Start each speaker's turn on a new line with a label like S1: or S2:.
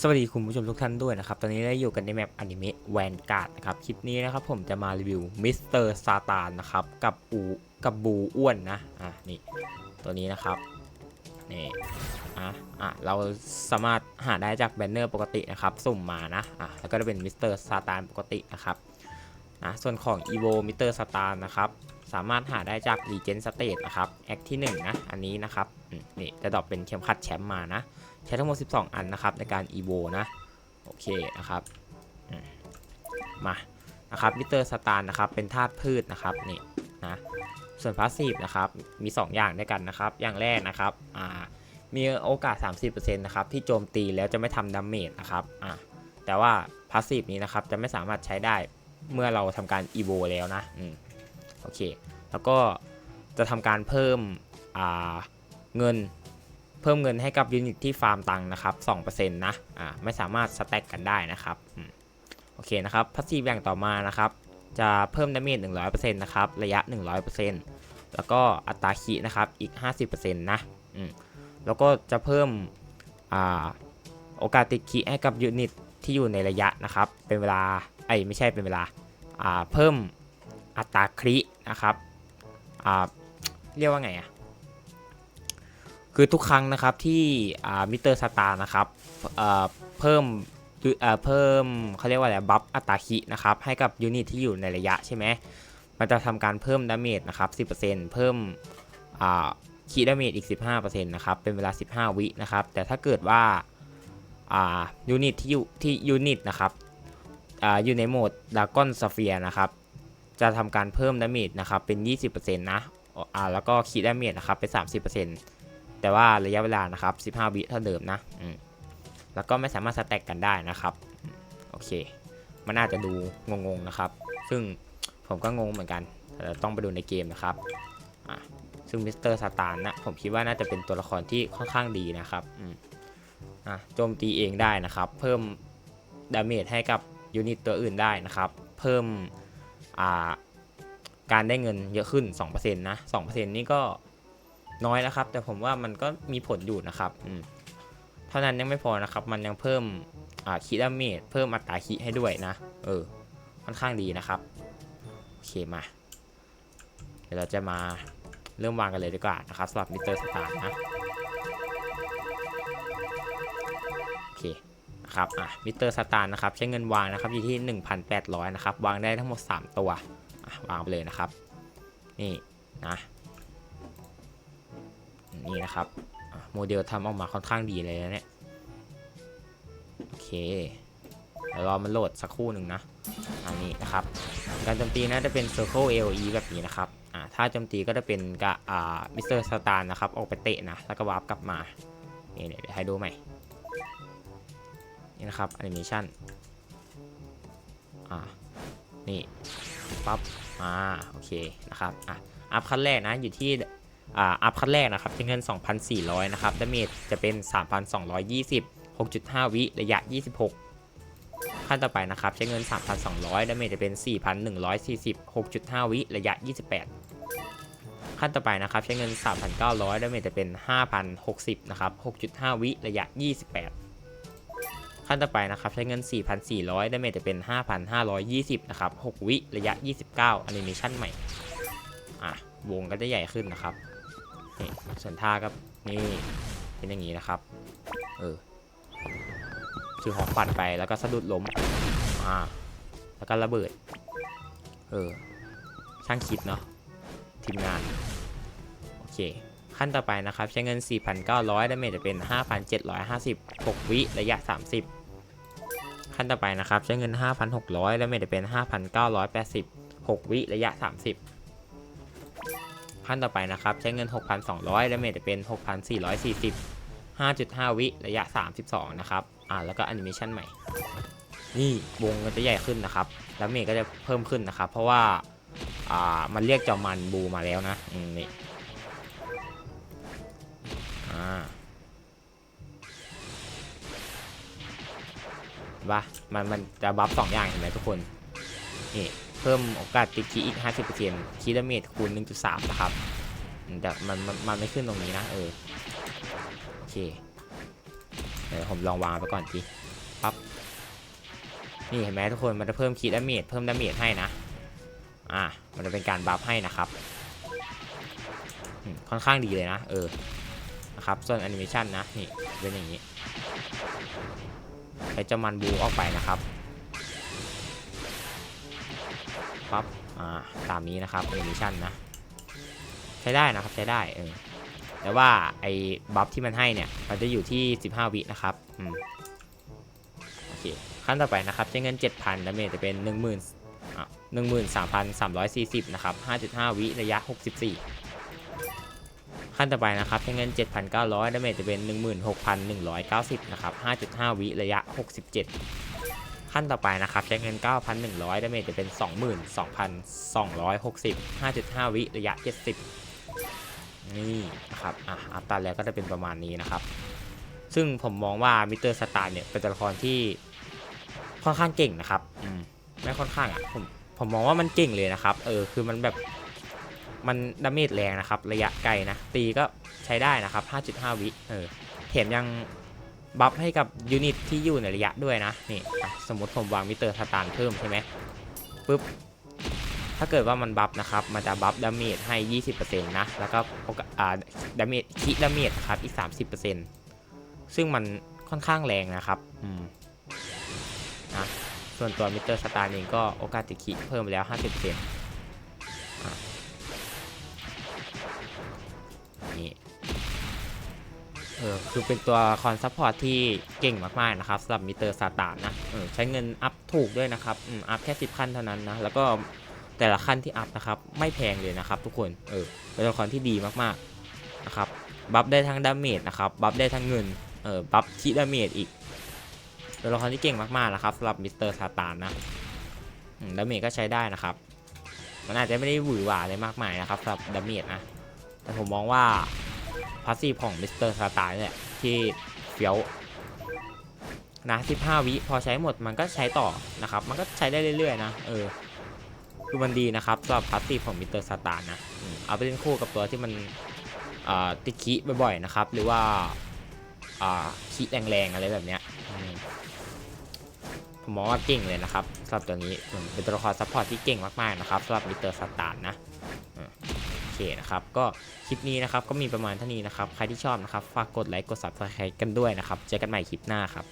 S1: สวัสดีคุณผู้ชมทุกท่านด้วยนะครับ ตอนนี้ได้อยู่กันในแมปอนิเมะแวนการ์ดนะครับ คลิปนี้นะครับผมจะมารีวิวมิสเตอร์ซาตานนะครับ กับอูกับบูอ้วนนะ อะนี่ ตัวนี้นะครับ นี่ อะ อะ เราสามารถหาได้จากแบนเนอร์ปกตินะครับ สุ่มมานะ อะ แล้วก็จะเป็นมิสเตอร์ซาตานปกตินะครับ นะ ส่วนของ e v o มิสเตอร์ซาตานนะครับ สามารถหาได้จาก Legend State นะครับ แอคที่1นะ อันนี้นะครับ นี่จะดรอปเป็นเข็มขัดแชมป์มานะ ใช้ทั้งหมด 12 อันนะครับในการ evo นะ โอเคนะครับมานะครับมิเตอร์สตาร์นะครับเป็นธาตุพืชนะครับนี่นะส่วนพาสซีฟนะครับมี 2 อย่างด้วยกันนะครับ อย่างแรกนะครับอ่ามีโอกาส 30%นะครับที่โจมตีแล้วจะไม่ทำดาเมจนะครับอ่าแต่ว่าพาสซีฟนี้นะครับจะไม่สามารถใช้ได้เมื่อเราทำการ evo แล้วนะอืมโอเค แล้วก็จะทำการเพิ่มเงิน เพิ่มเงินให้กับยูนิตที่ฟาร์มตังค์นะครับ2%นะอ่าไม่สามารถสแต็กกันได้นะครับโอเคนะครับพัสซีฟอย่างต่อมานะครับจะเพิ่มดาเมจ100%นะครับระยะ 100%แล้วก็อัตราคีนะครับอีก 50%นะอืมแล้วก็จะเพิ่มอ่าโอกาสติดคีให้กับยูนิตที่อยู่ในระยะนะครับ เป็นเวลาไอ้ไม่ใช่เป็นเวลาอ่าเพิ่มอัตราครินะครับอ่าเรียกว่าไงอะ คือทุกครั้งนะครับที่มิเตอร์สตาร์นะครับเพิ่มเพิ่มเขาเรียกว่าอะไรบัฟอัตาคินะครับให้กับยูนิตที่อยู่ในระยะใช่ไหมมันจะทำการเพิ่มดาเมจนะครับ10%เพิ่มคีดาเมจอีก 15%นะครับเป็นเวลา 15 วินะครับแต่ถ้าเกิดว่ายูนิตที่อยู่ที่ยูนิตนะครับออยู่ในโหมดดากอนสเฟียนะครับจะทำการเพิ่มดาเมจนะครับเป็น 20%นะอ่าแล้วก็คีดาเมจนะครับเป็น 30% แต่ว่าระยะเวลานะครับ 15 วิเท่าเดิมนะอืมแล้วก็ไม่สามารถสแต็กกันได้นะครับ โอเค มันน่าจะดูงงๆนะครับ ซึ่งผมก็งงเหมือนกันแต่ต้องไปดูในเกมนะครับอะซึ่งมิสเตอร์ซาตานนะผมคิดว่าน่าจะเป็นตัวละครที่ค่อนข้างดีนะครับอืมอะโจมตีเองได้นะครับ เพิ่มดาเมจให้กับยูนิตตัวอื่นได้นะครับ เพิ่มอ่าการได้เงินเยอะขึ้น 2%นะ 2%นี่ก็ น้อยนะครับ แต่ผมว่ามันก็มีผลอยู่นะครับอืเท่านั้นยังไม่พอนะครับ มันยังเพิ่มคิดาเมจเพิ่มอัตราคีให้ด้วยนะ เออ ค่อนข้างดีนะครับ โอเคมา เดี๋ยวเราจะมาเริ่มวางกันเลยดีกว่านะครับสำหรับมิเตอร์สตาร์นะโอเคนะครับอะมิเตอร์สตาร์นะครับ ใช้เงินวางนะครับอยู่ที่ 1,800 นะครับ วางได้ทั้งหมด 3 ตัว วางไปเลยนะครับ นี่นะ นี่นะครับโมเดลทำออกมาค่อนข้างดีเลยนะเนี่ยโอเคเดี๋ยวรอมันโหลดสักครู่หนึ่งนะอันนี้นะครับ การโจมตีนะจะเป็น Circle AOE แบบนี้นะครับอ่าถ้าโจมตีก็จะเป็นกะอ่ามิสเตอร์สตาร์นะครับออกไปเตะนะแล้วก็วาร์ปกลับมานี่เดี๋ยวให้ดูใหม่นี่นะครับแอนิเมชันอ่านี่ปั๊บอ่าโอเคนะครับอะอัพขั้นแรกนะอยู่ที่ อัพขั้นแรกนะครับเป็นเงิน 2,400 นะครับดาเมจจะเป็น 3,220 6.5 วิระยะ 26 ขั้นต่อไปนะครับใช้เงิน 3,200ดาเมจจะเป็น 4,140 6.5 วิระยะ 28 ขั้นต่อไปนะครับใช้เงิน 3,900ดาเมจจะเป็น 5,060 นะครับ 6.5 วิระยะ 28 ขั้นต่อไปนะครับใช้เงิน 4,400ดาเมจจะเป็น 5,520 นะครับ 6 วิระยะ 29แอนิเมชันใหม่อะวงก็จะใหญ่ขึ้นนะครับ นี่ส่วนท่าก็นี่เป็นอย่างนี้นะครับเออคือหอกปัดไปแล้วก็สะดุดล้มอ่าแล้วก็ระเบิด เออช่างคิดเนาะทีมงานโอเคขั้นต่อไปนะครับ ใช้เงิน 4,900ดาเมจจะเป็น 5,750 6 วิระยะ 30 ขั้นต่อไปนะครับ ใช้เงิน 5,600ดาเมจจะเป็น 5,980 6 วิระยะ 30 ขั้นต่อไปนะครับ ใช้เงิน 6,200ดาเมจจะเป็น 6,440 5.5 วิระยะ 32 นะครับ อ่าแล้วก็แอนิเมชันใหม่ นี่วงก็จะใหญ่ขึ้นนะครับ แล้วเมจก็จะเพิ่มขึ้นนะครับ เพราะว่าอ่ามันเรียกจอมันบูมาแล้วนะอืมนี่อ่าว่ามันมันจะบัฟสองอย่างเห็นไหมทุกคนนี่ เพิ่มโอกาสติดคีอีก 50%คีดาเมจคูณ 1.3 นะครับอืมแต่มันมันมันไม่ขึ้นตรงนี้นะ เออ โอเค เดี๋ยวผมลองวางไปก่อนทีปั๊บ นี่เห็นไหมทุกคนมันจะเพิ่มคีดาเมจเพิ่มดาเมจให้นะ อ่า มันจะเป็นการบัฟให้นะครับค่อนข้างดีเลยนะ เออ นะครับ ส่วนแอนิเมชันนะ นี่ เป็นอย่างนี้ใช้เจ้ามันบูออกไปนะครับ ปั๊บอ่าตามนี้นะครับแอนิเมชันนะ ใช้ได้นะครับใช้ได้เออแต่ว่าไอ้บัฟที่มันให้เนี่ยมันจะอยู่ที่ 15 วินะครับอืมโอเคขั้นต่อไปนะครับใช้เงิน 7,000ดาเมจจะเป็น 10,000อะ13,340 นะครับ 5.5 วิ ระยะ 64 ขั้นต่อไปนะครับใช้เงิน 7,900ดาเมจจะเป็น 16,190 นะครับ 5.5 วิ ระยะ 67 ขั้นต่อไปนะครับ ใช้เงิน 9,100 ดาเมจจะเป็น 22,260 5.5 วิระยะ 70 นี่นะครับอะอัพตันแล้วก็จะเป็นประมาณนี้นะครับ ซึ่งผมมองว่ามิสเตอร์สตาร์เนี่ย เป็นตัวละครที่ค่อนข้างเก่งนะครับอืมไม่ค่อนข้างอะผมผมมองว่ามันเก่งเลยนะครับ เออ คือมันแบบ มันดาเมจแรงนะครับ ระยะไกลนะ ตีก็ใช้ได้นะครับ 5.5 วิ เออ แถมยัง บัฟให้กับยูนิตที่อยู่ในระยะด้วยนะนี่สมมติผมวางมิเตอร์สตาร์เพิ่มใช่ไหมปุ๊บถ้าเกิดว่ามันบัฟนะครับ มันจะบัฟดาเมจให้ 20%นะ แล้วก็โอกาสอ่าดาเมจคิดาเมจครับอีก 30%ซึ่งมันค่อนข้างแรงนะครับอืมนะส่วนตัวมิเตอร์สตาร์เองก็โอกาสติคิเพิ่มไปแล้ว 50% เออคือเป็นตัวคอนซัพพอร์ตที่เก่งมากๆนะครับสำหรับมิเตอร์สตาร์นะเออใช้เงินอัพถูกด้วยนะครับอืมอัพแค่ 10 ขั้นเท่านั้นนะ แล้วก็แต่ละขั้นที่อัพนะครับ ไม่แพงเลยนะครับทุกคนเออเป็นตัวละครที่ดีมากๆนะครับบัฟได้ทั้งดาเมจนะครับบัฟได้ทั้งเงินเออบัฟคิดาเมจอีกตัวละครที่เก่งมากๆนะครับสำหรับมิสเตอร์ซาตานนะดาเมจก็ใช้ได้นะครับ มันอาจจะไม่ได้หวือหวาอะไรมากมายนะครับสำหรับดาเมจนะแต่ผมมองว่าาสซีฟของมิสเตอร์ซาตานเนี่ยที่เฟี้ยวนะ15 วิพอใช้หมดมันก็ใช้ต่อนะครับ มันก็ใช้ได้เรื่อยๆนะเออคือมันดีนะครับสำหรับพาสซีฟของมิสเตอร์ซาตานนะเอาไปเล่นคู่กับตัวที่มันอ่าติดคีบ่อยๆนะครับ หรือว่าอ่าคีแรงๆอะไรแบบเนี้ยผมมองว่าเก่งเลยนะครับสำหรับตัวนี้เป็นตัวละครซัพพอร์ตที่เก่งมากๆนะครับสำหรับมิสเตอร์สตาร์นะ เคนะครับก็คลิปนี้นะครับก็มีประมาณเท่านี้นะครับใครที่ชอบนะครับฝากกดไลค์กด subscribe กันด้วยนะครับเจอกันใหม่คลิปหน้าครับ